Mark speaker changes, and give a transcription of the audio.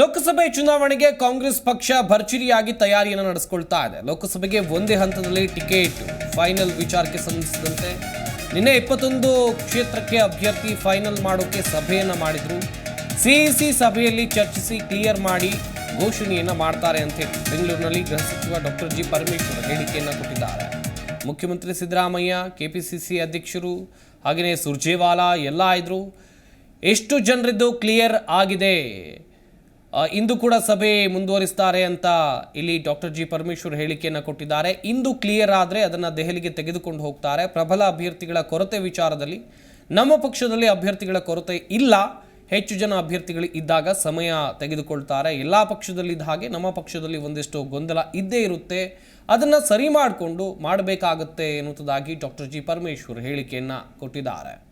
Speaker 1: ಲೋಕಸಭೆ ಚುನಾವಣೆಗೆ ಕಾಂಗ್ರೆಸ್ ಪಕ್ಷ ಭರ್ಜರಿಯಾಗಿ ತಯಾರಿಯನ್ನು ನಡೆಸಿಕೊಳ್ತಾ ಇದೆ. ಲೋಕಸಭೆಗೆ ಒಂದೇ ಹಂತದಲ್ಲಿ ಟಿಕೆಟ್, ಫೈನಲ್ ವಿಚಾರಕ್ಕೆ ಸಂಬಂಧಿಸಿದಂತೆ ನಿನ್ನೆ ಇಪ್ಪತ್ತೊಂದು ಕ್ಷೇತ್ರಕ್ಕೆ ಅಭ್ಯರ್ಥಿ ಫೈನಲ್ ಮಾಡೋಕ್ಕೆ ಸಭೆಯನ್ನು ಮಾಡಿದ್ರು. ಸಿಇಸಿ ಸಭೆಯಲ್ಲಿ ಚರ್ಚಿಸಿ ಕ್ಲಿಯರ್ ಮಾಡಿ ಘೋಷಣೆಯನ್ನು ಮಾಡ್ತಾರೆ ಅಂತೇಳಿ ಬೆಂಗಳೂರಿನಲ್ಲಿ ಗೃಹ ಸಚಿವ ಡಾಕ್ಟರ್ ಜಿ ಪರಮೇಶ್ವರ್ ಹೇಳಿಕೆಯನ್ನು ಕೊಟ್ಟಿದ್ದಾರೆ. ಮುಖ್ಯಮಂತ್ರಿ ಸಿದ್ದರಾಮಯ್ಯ, ಕೆಪಿಸಿಸಿ ಅಧ್ಯಕ್ಷರು ಹಾಗೆಯೇ ಸುರ್ಜೇವಾಲಾ ಎಲ್ಲ ಇದ್ರು. ಎಷ್ಟು ಜನರಿದ್ದು ಕ್ಲಿಯರ್ ಆಗಿದೆ? ಇಂದು ಕೂಡ ಸಭೆ ಮುಂದುವರಿಸ್ತಾರೆ ಅಂತ ಇಲ್ಲಿ ಡಾಕ್ಟರ್ ಜಿ ಪರಮೇಶ್ವರ್ ಹೇಳಿಕೆಯನ್ನು ಕೊಟ್ಟಿದ್ದಾರೆ. ಇಂದು ಕ್ಲಿಯರ್ ಆದರೆ ಅದನ್ನು ದೆಹಲಿಗೆ ತೆಗೆದುಕೊಂಡು ಹೋಗ್ತಾರೆ. ಪ್ರಬಲ ಅಭ್ಯರ್ಥಿಗಳ ಕೊರತೆ ವಿಚಾರದಲ್ಲಿ ನಮ್ಮ ಪಕ್ಷದಲ್ಲಿ ಅಭ್ಯರ್ಥಿಗಳ ಕೊರತೆ ಇಲ್ಲ. ಹೆಚ್ಚು ಜನ ಅಭ್ಯರ್ಥಿಗಳು ಇದ್ದಾಗ ಸಮಯ ತೆಗೆದುಕೊಳ್ತಾರೆ. ಎಲ್ಲ ಪಕ್ಷದಲ್ಲಿದ್ದ ಹಾಗೆ ನಮ್ಮ ಪಕ್ಷದಲ್ಲಿ ಒಂದಿಷ್ಟು ಗೊಂದಲ ಇದ್ದೇ ಇರುತ್ತೆ. ಅದನ್ನು ಸರಿ ಮಾಡಿಕೊಂಡು ಮಾಡಬೇಕಾಗುತ್ತೆ ಎನ್ನುವುದಾಗಿ ಡಾಕ್ಟರ್ ಜಿ ಪರಮೇಶ್ವರ್ ಹೇಳಿಕೆಯನ್ನು ಕೊಟ್ಟಿದ್ದಾರೆ.